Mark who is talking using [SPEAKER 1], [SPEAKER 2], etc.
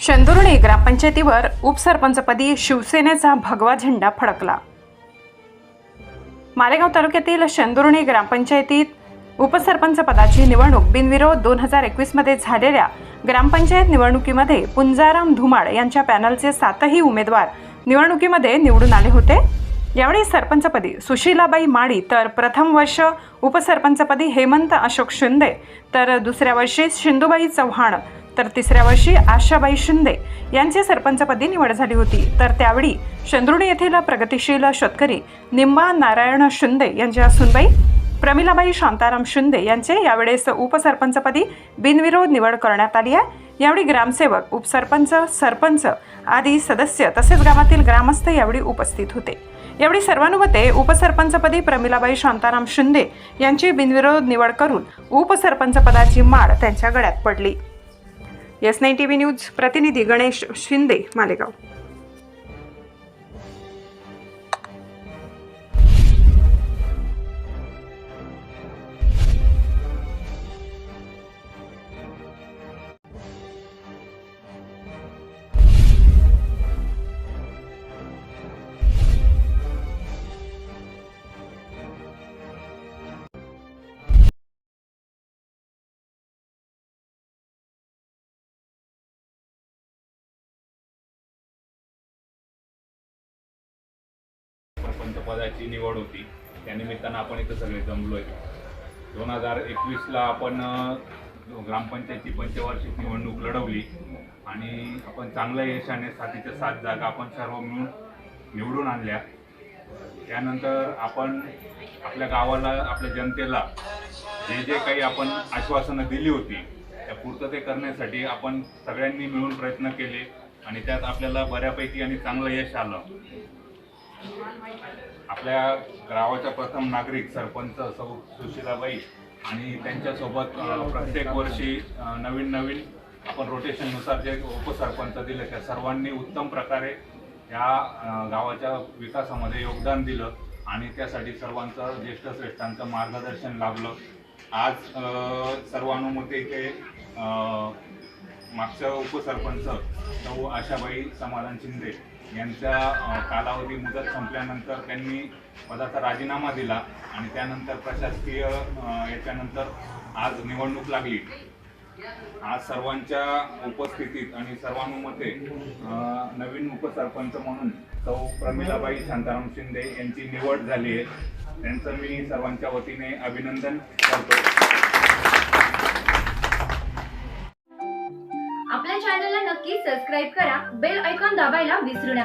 [SPEAKER 1] शेंदुर्णी ग्रामपंचायतीवर उपसरपंचपदी शिवसेनेचा भगवा झेंडा फडकला. मालेगाव तालुक्यातील शेंदुर्णी ग्रामपंचायतीत उपसरपंच पदाची निवडणूक बिनविरोध दोन हजार एकवीसमध्ये झालेल्या ग्रामपंचायत निवडणुकीमध्ये पुंजाराम धुमाळ यांच्या पॅनलचे सातही उमेदवार निवडणुकीमध्ये निवडून आले होते. यावेळी सरपंचपदी सुशीलाबाई माळी तर प्रथम वर्ष उपसरपंचपदी हेमंत अशोक शिंदे तर दुसऱ्या वर्षी शिंदूबाई चव्हाण तर तिसऱ्या वर्षी आशाबाई शिंदे यांची सरपंचपदी निवड झाली होती. तर त्यावेळी चंद्रुणी येथील प्रगतिशील शेतकरी निंबा नारायण शिंदे यांच्या सुनबाई प्रमिलाबाई शांताराम शिंदे यांचे यावेळेस उपसरपंचपदी बिनविरोध निवड करण्यात आली आहे. यावेळी ग्रामसेवक उपसरपंच सरपंच आदी सदस्य तसेच गावातील ग्रामस्थ यावेळी उपस्थित होते. यावेळी सर्वानुमते उपसरपंचपदी प्रमिलाबाई शांताराम शिंदे यांची बिनविरोध निवड करून उपसरपंचपदाची माळ त्यांच्या गळ्यात पडली. S nine T V news प्रतिनिधी गणेश शिंदे मालेगाव.
[SPEAKER 2] सरपंचपदाची निवड होती त्यानिमित्तानं आपण इथं सगळे जमलो आहे दोन हजार एकवीसला आपण ग्रामपंचायतची पंचवार्षिक निवडणूक लढवली आणि आपण चांगल्या यशाने साथीच्या सात जागा आपण सर्व मिळून निवडून आणल्या. त्यानंतर आपण आपल्या गावाला आपल्या जनतेला जे जे काही आपण आश्वासनं दिली होती त्या पूर्तते करण्यासाठी आपण सगळ्यांनी मिळून प्रयत्न केले आणि त्यात आपल्याला बऱ्यापैकी आणि चांगलं यश आलं. आपल्या गावाच्या प्रथम नागरिक सरपंच सौ सुशीलाबाई आणि त्यांच्यासोबत प्रत्येक वर्षी नवीन नवीन आपण रोटेशननुसार जे उपसरपंच दिले त्या सर्वांनी उत्तम प्रकारे या गावाच्या विकासामध्ये योगदान दिलं आणि त्यासाठी सर्वांचं ज्येष्ठ श्रेष्ठांचं मार्गदर्शन लाभलं. आज सर्वानुमते इथे मागच्या उपसरपंच सौ आशाबाई समाधान शिंदे यांचा कालावधी मुदत संपल्यानंतर त्यांनी पदाचा राजीनामा दिला आणि त्यानंतर प्रशासकीय याच्यानंतर आज निवडणूक लागली. आज सर्वांच्या उपस्थितीत आणि सर्वानुमते नवीन उपसरपंच म्हणून सौ प्रमिलाबाई शांताराम शिंदे यांची निवड झाली आहे. त्यांचं मी सर्वांच्या वतीने अभिनंदन करतो.
[SPEAKER 3] आपल्या चॅनलला नक्की सबस्क्राईब करा. बेल ऐकॉन दाबायला विसरू नका.